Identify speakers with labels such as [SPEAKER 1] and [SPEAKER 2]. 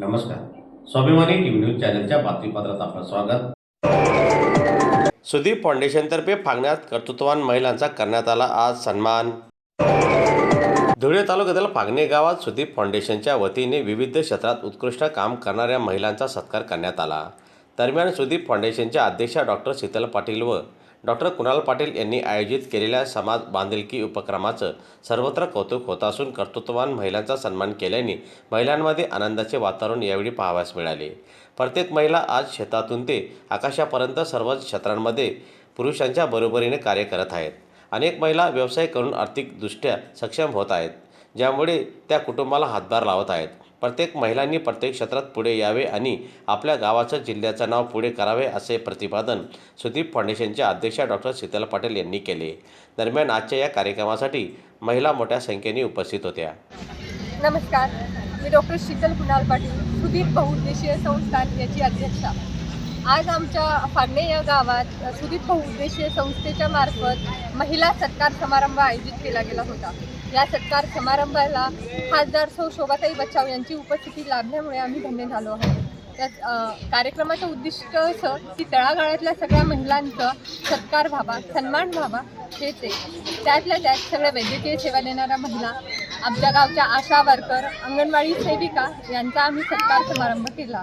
[SPEAKER 1] नमस्कार. स्वाभिमानी TV news चॅनलच्या बातमीपत्रात आपलं स्वागत. सुदीप फाउंडेशनतर्फे फागण्यात कर्तृत्ववान महिलांचा करण्यात आला आज सन्मान. धुळे तालुक्यातील फागणे गावात सुदीप फाउंडेशनच्या वतीने विविध क्षेत्रात उत्कृष्ट काम करणाऱ्या महिलांचा सत्कार करण्यात आला. दरम्यान सुदीप फाउंडेशनच्या अध्यक्षा डॉक्टर शीतल पाटील व डॉक्टर कुणाल पाटील यांनी आयोजित केलेल्या समाज बांधिलकी उपक्रमाचं सर्वत्र कौतुक होत असून कर्तृत्ववान महिलांचा सन्मान केल्याने महिलांमध्ये आनंदाचे वातावरण यावेळी पाहावयास मिळाले. प्रत्येक महिला आज शेतातून ते आकाशापर्यंत सर्वच क्षेत्रांमध्ये पुरुषांच्या बरोबरीने कार्य करत आहेत. अनेक महिला व्यवसाय करून आर्थिकदृष्ट्या सक्षम होत आहेत ज्यामुळे त्या कुटुंबाला हातभार लावत आहेत. प्रत्येक महिलांनी प्रत्येक क्षेत्रात पुढे यावे आणि आपल्या गावाचं जिल्ह्याचं नाव पुढे करावे असे प्रतिपादन सुदीप फाउंडेशनच्या अध्यक्षा डॉक्टर शीतल पाटील यांनी केले. दरम्यान आजच्या या कार्यक्रमासाठी महिला मोठ्या संख्येने उपस्थित होत्या.
[SPEAKER 2] नमस्कार. मी डॉक्टर शीतल कुणाल पाटील सुदीप बहुउद्देशीय संस्थान याची अध्यक्षा. आज आमच्या फाडणे या गावात सुदीप बहुउद्देशीय संस्थेच्या मार्फत महिला सत्कार समारंभ आयोजित केला गेला होता. या सत्कार समारंभाला खासदार सौ शोभाताई बच्चाव यांची उपस्थिती लाभल्यामुळे आम्ही धन्य झालो आहोत त्या कार्यक्रमाचं उद्दिष्ट असं की तळागाळातल्या सगळ्या महिलांचं सत्कार व्हावा सन्मान व्हावा हेच आहे त्यातल्या त्यात सगळ्या वैद्यकीय सेवा देणाऱ्या महिला आमच्या गावच्या आशा वर्कर अंगणवाडी सेविका यांचा आम्ही सत्कार समारंभ केला.